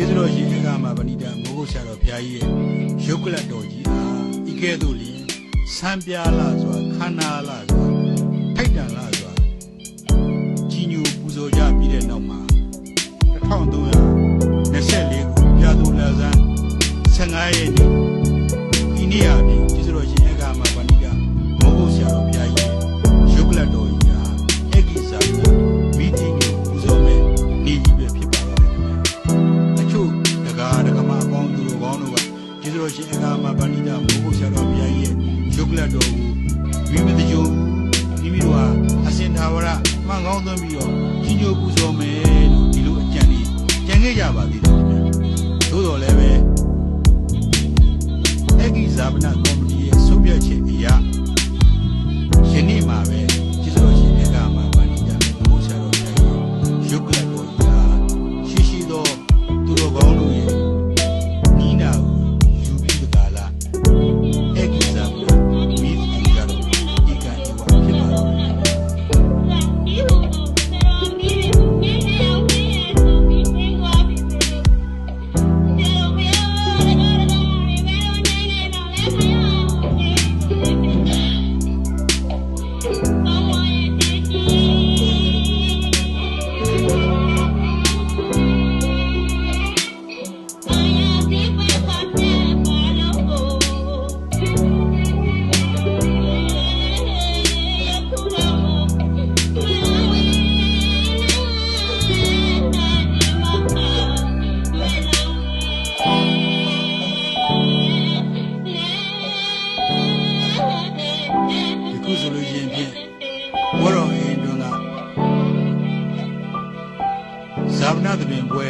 ကျေးဇူးတော်ရှင်အကမှာပဏိတမိုးကုတ်ဆရာတော်ဘုရားကြီးရဲ့ရုပ်ကလတ်တော်ကြီးအားဤကဲ့သို့လျင်ဆံပြားလာစွာခန္ဓာလာစွာထိုက်တန်လာစွာကြီးညိုပူဇော်ကြပြီးတဲ့နောက်မှာ1324ခုပြာသူလာဇန်15ရက်နေ့ဤနေ့အပြင် ဇာဗနာသဘင်ပွဲ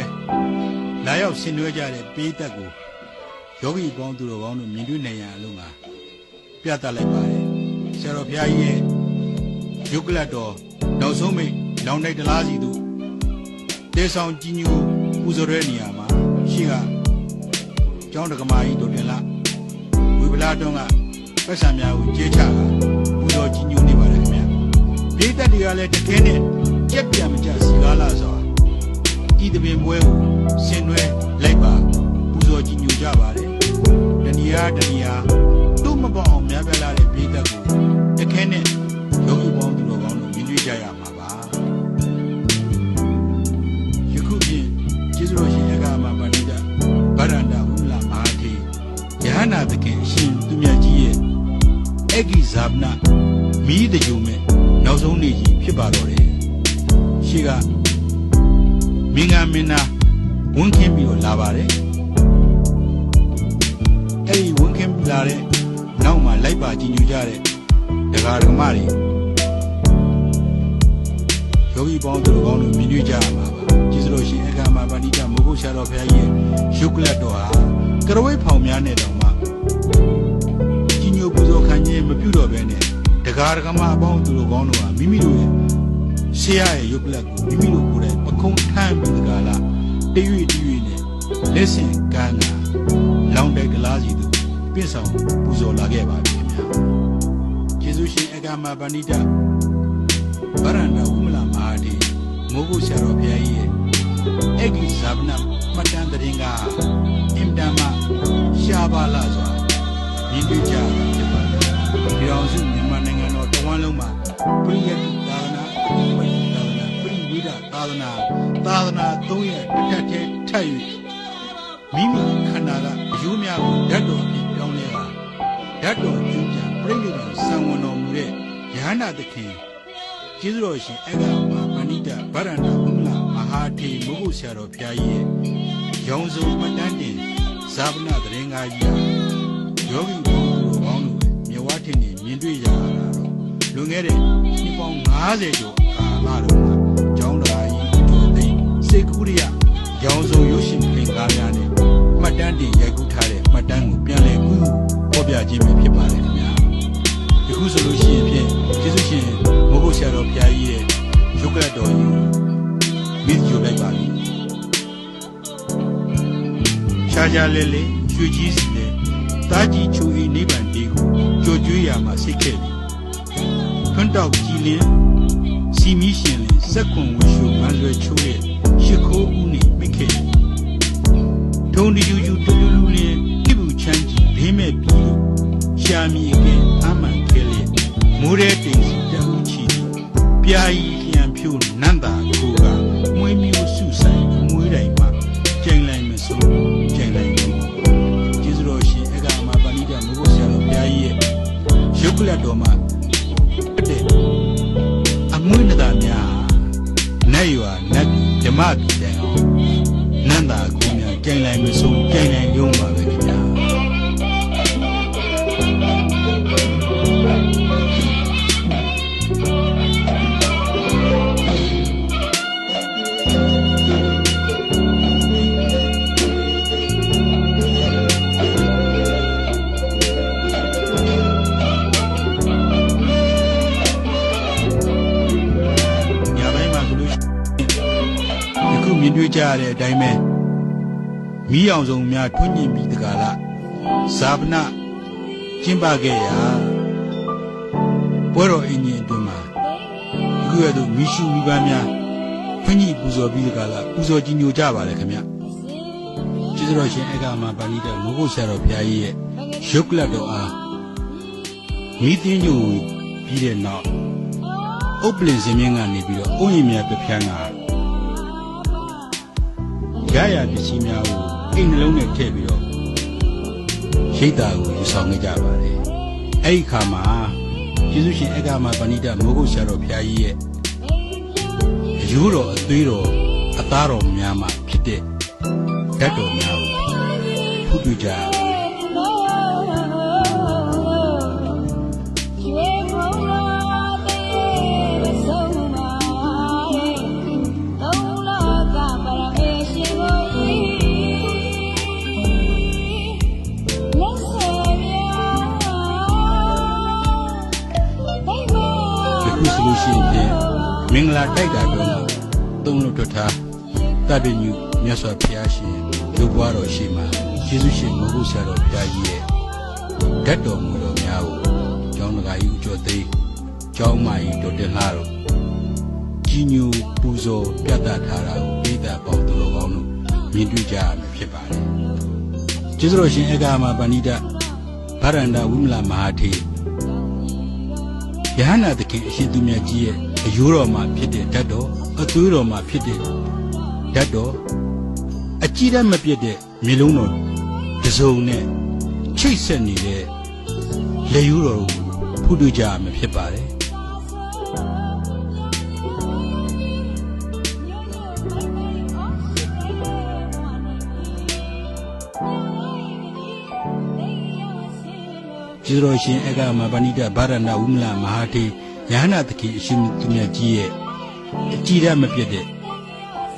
လာရောက်ဆင်နွှဲကြတဲ့ပေးသက်ကိုယောဂီပေါင်းသူတော်ကောင်းတို့မြင်တွေ့နိုင်ရန်အလုံးမှာပြသလိုက်ပါတယ်ဆရာတော်ဘုရားကြီးရဲ့ယုတ်ကလတ်တော်နောက်ဆုံးမိတ်လောင်တိုက်တလားစီတို့တေဆောင်ကြီးညိုပူဇော်တဲ့နေရာမှာရှိကကျောင်းတက္ကမကြီးတို့တင်လာဝိပလာတွန်းကပတ်စံများကိုကျေးချတာပူဇော်ကြီးညိုနေပါတယ်ခင်ဗျာဒေသတွေကလည်းတခဲနဲ့ကြက်ပြံမကြစီကားလာစွာ ဤတပင်ပွဲကိုဆင်နွှဲလိုက်ပါပူဇော်ကြီးညိုကြပါတယ်တဏီယာတဏီယာတို့မပေါအောင်များပြလာတဲ့ဒေသကိုတခဲနဲ့ယောဂီပေါင်းသူတော်ကောင်းတို့မြင်တွေ့ကြရမှာပါယခုဖြင့်ကျေးဇူးတော်ရှင်ရကမပဏိတဗရန္တာဝိမလမဟာထေယဟနာသခင်အရှင်သူမြတ်ကြီးရဲ့အဂိဇာပနမိတကြုံမဲ့နောက်ဆုံးနေ့ကြီးဖြစ်ပါတော့တယ်ရှိက မင်္ဂမင်နာဝန်ခင်းပြီးတော့လာပါတယ်အဲ့ဒီဝန်ခင်းလာတဲ့နောက်မှာလိုက်ပါကြည်ညိုကြတဲ့ဒကာဒကမတွေယောဂီပေါင်းသူတို့ကောင်းတို့မြင်တွေ့ကြရမှာပါကျေးဇူးတော်ရှင်အခါမှာဗန္ဒီတမိုးကုတ်ဆရာတော်ဘုရားကြီးရဲ့ရုပ်ကလတ်တော်ဟာကရဝိတ်ဖောင်များနဲ့တောင်မှကြီးညိုပူဇော်ခံခြင်းမပြုတော့ဘဲနဲ့တကားတကမအပေါင်းသူတို့ကောင်းတို့ဟာမိမိတို့ရဲ့ ဆရာရဲ့ရုပ်ကလတ်ကိုမိမိတို့ကိုယ်တိုင်ပခုံးထမ်းပြီးတကားလားတရွေ့တရွေ့နဲ့လက်ဆင့်ကမ်းကလောင်တိုက်တလားစီတို့ပြည့်ဆောင်ပူဇော်လာခဲ့ပါပြီခင်ဗျာကျေးဇူးရှင်အခါမှာဗန္ဒီတဗရဏဝိမလမဟာဒီမိုးကုတ်ဆရာတော်ဘုရားကြီးရဲ့အဂိဇာဗနမှတ်တမ်းတရင်ကအင်တန်မှရှားပါလာစွာမြင်တွေ့ကြရတာဖြစ်ပါတယ်။ဒီအောင်စုမြန်မာနိုင်ငံတော်တဝန်းလုံးမှာပရိ သာသနာသာသနာသုံးရတစ်ထက်တည်းထပ်၍မိမိခန္ဓာကအယိုးများကိုဓာတ်တော်အဖြစ်ပြောင်းလဲတာဓာတ်တော်ကျူးပြန်ပြိဋိဘံဆံဝန်တော်မူတဲ့ယဟန္တာသခင်ကျေးဇူးတော်ရှင်အက္ခမပဏိတဗရဏဝိမလမဟာထေမုဂုဆရာတော်ဘုရားကြီးရဲ့ရောင်စုံမတန်းတင်ဇာပနတရင်္ဂါကြီးဟာယောဂီပေါင်းသူပေါင်းတို့မြဝထင်နေမြင်တွေ့ရတာတော့လွန်ခဲ့တဲ့ဒီပေါင်း90ကျော်ကာလတော့မှာကျောင်းတော်ကြီးတို့ သိစေကုရိယရောင်စုံရုပ်ရှင်ပြင်ကားများနဲ့မှတ်တမ်းတင်ရိုက်ကူးထားတဲ့မှတ်တမ်းကိုပြန်လည်ကူးဖော်ပြခြင်းပဲဖြစ်ပါတယ်ခင်ဗျာယခုဆိုလို့ရှိရင်ဖြင့်ကျေးဇူးရှင်မိုးကုတ်ဆရာတော်ဘုရားကြီးရဲ့ရုပ်ကလတ်တော်ကြီးမိတ်ကြိုလိုက်ပါပြီရှားရှားလဲလဲရွှေကြီးစီနဲ့တာကြီးချူဤနိဗ္ဗာန်တေကိုကြိုကျွေးရမှာစိတ်ခဲ့ပြီထွန်းတောက်ကြည်လင်းစီမီရှင်လင်းစက်ကွန်ဝှရှုမန်းလွယ်ချိုးတဲ့ရှ िख ိုးဦးနေမိခဲ့ပြီထုံတီယူယူတူလူလူလေးပြဘူးချမ်းကြီးဘေးမဲ့ပြီးလို့ရှာမီအကဲအမှန်ခဲလေမိုးရဲတိမ်စီတအူချီပြာကြီးလျံဖြိုးနန္တာကိုကမွေးမျိုးစုဆိုင်မွေးတိုင်မှာကျိန်လိုက်မစိုးကျိန်လိုက်လို့ကျေးဇူးတော်ရှင်အကအမပါဏိတမဟုတ်ဆရာတော်ဘုရားကြီးရဲ့ရုပ်ကလတ်တော်မှာတဲ့အမွေးနတာများနတ်ရွာနတ်ဓမ္မပြည်တိုင်အောင် နန္တာကိုများကျိန်လိုက်မစိုးကျိန်လိုက်ရုံပါပဲ တွေ့ကြရတဲ့အတိုင်းပဲမီးအောင်စုံများထွန်းညင်ပြီးတကလားဇာပနကျင်းပခဲ့ရာပွဲတော်အင်ဂျင်အတွင်းမှာယခုရသို့မီးရှူမိပန်းများဖွင့်ကြည့်ပူဇော်ပြီးတကလားပူဇော်ကြည်ညိုကြပါလေခင်ဗျကျေးဇူးတော်ရှင်အက္ခမပါဏိတမိုးဖို့ဆရာတော်ဘုရားကြီးရဲ့ရုပ်ကလတ်တော်အားမီးတင်းညိုပြီးတဲ့နောက်အုပ်ပလင်စင်းမြင့်ကနေပြီးတော့အုံရင်မြတ်ပဖြန်းက ရရပစ္စည်းများကိုအိမ်နှလုံးနဲ့ထည့်ပြီးတော့ရိတ်တာကိုယူဆောင်ခဲ့ကြပါတယ်အဲ့ဒီခါမှာယေရှုရှင်အက္ခမပဏိတမိုးကုတ်ဆရာတော်ဘုရားကြီးရဲ့အယူတော်အသွေးတော်အသားတော်များမှဖြစ်တဲ့ဓာတ်တော်များကိုဖုတ်ပြကြရပါတယ် မင်္ဂလာတိုက်တာတော့မှာသုံးလို့ထွက်ထားတပ်ပညုမြတ်စွာဘုရားရှင်ရုပ်ပွားတော်ရှိမှာယေရှုရှင်မဟုတ်ဆရာတော်ဘုရားကြီးရဲ့ဓာတ်တော်မူတော်များကိုကျောင်းတကာကြီးဦးကျော်သိန်းကျောင်းမကြီးတော်တင်လာတော့ကြီးညိုပူဇော်ပြတ်သားထားတာကိုပိဋကပေါင်းသူတော်ကောင်းတို့မြင်တွေ့ကြရမှာဖြစ်ပါတယ်ကျေးဇူးတော်ရှင်အေကာမပဏိတဗရန္ဒဝိမလမဟာထေယဟနာသခင်အရှင်သူမြတ်ကြီးရဲ့ အယိုးတော်မှာဖြစ်တဲ့ဓာတ်တော်အသွေးတော်မှာဖြစ်တဲ့ဓာတ်တော်အကြည့်တတ်မပြတ်တဲ့မျိုးလုံးတော်တစ်စုံနဲ့ချိတ်ဆက်နေတဲ့လေယူတော်ကိုဖုတွေ့ကြရမှာဖြစ်ပါတယ်ကျေးဇူးတော်ရှင်အကမပဏိတဗာရဏဝိမလမဟာထေ ယဟနာသခင်အရှင်သူမြတ်ကြီးရဲ့အကြည့်တတ်မပြတ်တဲ့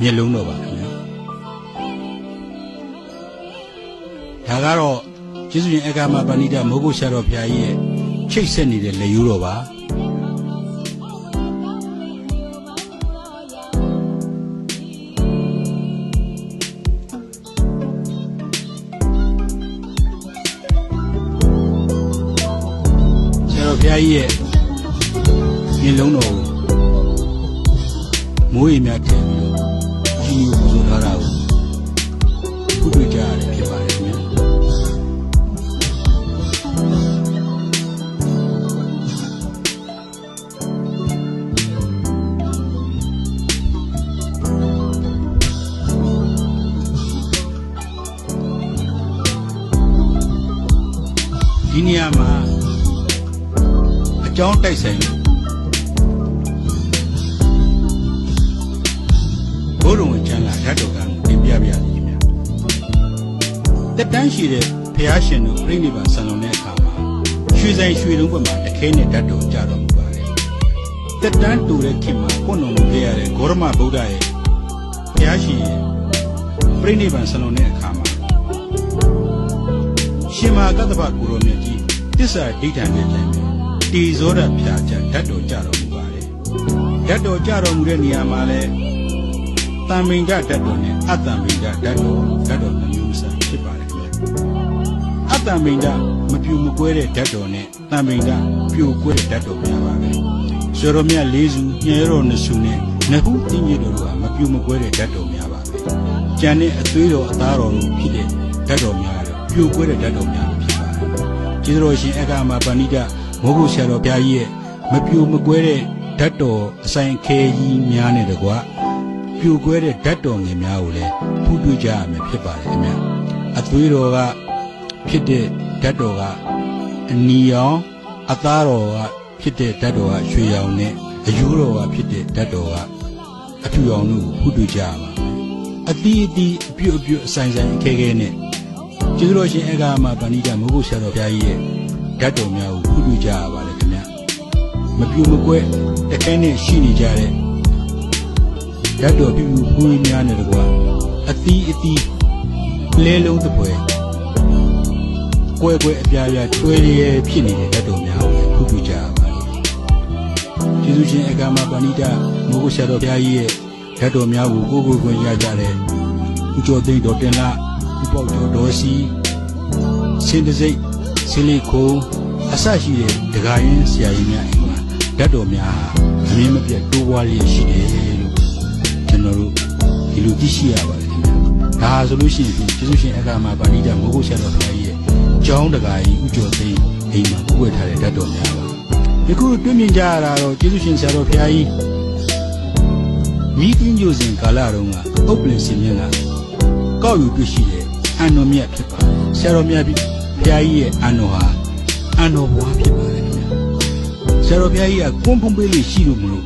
မျက်လုံးတော်ပါခင်ဗျာဒါကတော့ကျေးဇူးရှင်အကမပဏိတမိုးကုတ်ဆရာတော်ဘုရားကြီးရဲ့ချိတ်ဆက်နေတဲ့လေယူတော်ပါဆရာတော်ဘုရားကြီးရဲ့ မျက်လုံးတော်ကိုမိုးရေများထည့်ပြီးတော့ကြီးကိုပူဇော်ထားတာကိုခုတွေ့ကြရတယ်ဖြစ်ပါတယ်ခင်ဗျာဒီနေရာမှာအကြောင်းတိုက်ဆိုင် လို့ဘုရုံအကျမ်းလာဓာတ်တော်ကံတင်ပြပြရစီခင်ဗျာတက်တန်းရှိတဲ့ဖះရှင်တို့ပြိဋိဘံဆံလုံးတဲ့အခါမှာရွှေဆိုင်ရွှေလုံးဘက်မှာတခဲနဲ့ဓာတ်တော်ကြတော်မူပါတယ်တက်တန်းတူတဲ့ခင်မှာပွင့်တော်မူခဲ့ရတဲ့ဂေါရမဗုဒ္ဓရဲ့ဖះရှင်ရဲ့ပြိဋိဘံဆံလုံးတဲ့အခါမှာရှင်မာကတ္တဗကိုရောမြတ်ကြီးတစ္ဆာဒိဋ္ဌံနဲ့တိုင်ပဲတီဇောရဖြာချဓာတ်တော်ကြတော်မူပါတယ်ဓာတ်တော်ကြတော်မူတဲ့နေရာမှာလဲ တံမိန်ဓာတ်တော်နဲ့အတ္တမိန်ဓာတ်ဓာတ်တော်ဓာတ်တော်နှမျိုးစဖြစ်ပါတယ်ခင်ဗျအတ္တမိန်ဓာတ်မပြူမကွဲတဲ့ဓာတ်တော်နဲ့တံမိန်ဓာတ်ပြိုကွဲတဲ့ဓာတ်တော်များပါပဲဆွေတော်မြတ်လေးစုညဲတော်နှစ်စုနဲ့နဟုတိညိတော်တို့ဟာမပြူမကွဲတဲ့ဓာတ်တော်များပါပဲကြံတဲ့အသွေးတော်အသားတော်တို့ဖြစ်တဲ့ဓာတ်တော်များတယ်ပြိုကွဲတဲ့ဓာတ်တော်များဖြစ်ပါတယ်ကျေးဇူးတော်ရှင်အက္ခမပဏိတမိုးကုဆရာတော်ဘုရားကြီးရဲ့မပြိုမကွဲတဲ့ဓာတ်တော်အဆိုင်ခဲကြီးများနဲ့တကွ ပြိုကွဲတဲ့ဓာတ်တော်ငယ်များကိုလည်းဖူးတွေ့ကြရမယ်ဖြစ်ပါတယ်ခင်ဗျာအသွေးတော်ကဖြစ်တဲ့ဓာတ်တော်ကအနီရောင်အသားတော်ကဖြစ်တဲ့ဓာတ်တော်ကရွှေရောင်နဲ့အယူတော်ကဖြစ်တဲ့ဓာတ်တော်ကအဖြူရောင်တို့ကိုဖူးတွေ့ကြရပါမယ်အတီးအတီးအပြုတ်အပြုတ်အဆိုင်ဆိုင်အခဲခဲနဲ့ကျေးဇူးတော်ရှင်အက္ခမပဏိတမိုးကုဆရာတော်ဘုရားကြီးရဲ့ဓာတ်တော်များကိုဖူးတွေ့ကြရပါလေခင်ဗျာမပြူမကွဲတခဲနဲ့ရှိနေကြတဲ့ ဓာတ်တော်ပြူပြူဖူးရင်းများနဲ့တကွာအသီးအသီးလဲလုံးတစ်ပွဲကွဲကွဲအပြားပြားကျွဲရဲဖြစ်နေတဲ့ဓာတ်တော်များကိုဖူးပြကြရပါလိမ့်ကျေးဇူးရှင်အကမပဏိတမိုးကိုဆရာတော်ဘုရားကြီးရဲ့ဓာတ်တော်များကိုကိုယ်ကိုယ်ကိုယ်ရကြတဲ့ဦးကျော်သိန်းတော်တင်လာဦးပေါက်ကျော်ဒေါ်စီစင်တစိတ်စင်လေးခုံအဆရှိတဲ့ဒကာရင်ဆရာကြီးများအိမ်မှာဓာတ်တော်များဟာအမြင်မပြတ်တိုးပွားလျက်ရှိတယ်လို့ ကျွန်တော်တို့ဒီလိုသိရှိရပါတယ်ခင်ဗျာဒါဟာဆိုလို့ရှိရင်ဖြင့်ကျေးဇူးရှင်အကမပါဠိတမိုးကိုဆရာတော်ဘုရားကြီးရဲ့ကျောင်းဒကာကြီးဦးကျော်သိန်းအိမ်မှာကိုယ်ဝယ်ထားတဲ့ဓာတ်တော်များပါဒီခုတွေ့မြင်ကြရတာတော့ကျေးဇူးရှင်ဆရာတော်ဘုရားကြီးမိကင်းကျိုစဉ်ကာလတုန်းကအုပ်ပလင်စင်မြင့်ကကောက်ယူတွေ့ရှိတဲ့အန်တော်မြတ်ဖြစ်ပါတယ်ဆရာတော်မြတ်ဘုရားကြီးရဲ့အန်တော်ဟာအန်တော်ဘွားဖြစ်ပါတယ်ခင်ဗျာဆရာတော်ဘုရားကြီးကကွန်းဖုံးပေးလို့ရှိလို့မလို့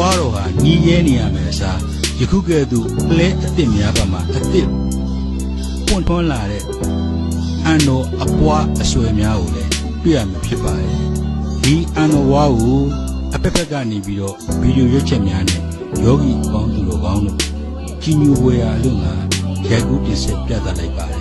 သွားတော်ဟာညီရဲနေရမယ်အစားယခုကဲ့သို့ပလဲအစ်စ်များပါမှာအစ်စ်ပွန့်ထွန်းလာတဲ့အန်တော်အပွားအဆွေများကိုလည်းတွေ့ရမှာဖြစ်ပါတယ်ဒီအန်တော်ဝါကိုအပက်ဖက်ကနေပြီးတော့ဗီဒီယိုရွက်ချက်များနဲ့ယောဂီပေါင်းသူတော်ကောင်းတို့ကြီးညိုပွဲရာအလို့ငါရိုက်ကူးပြင်ဆက်ပြသလိုက်ပါတယ်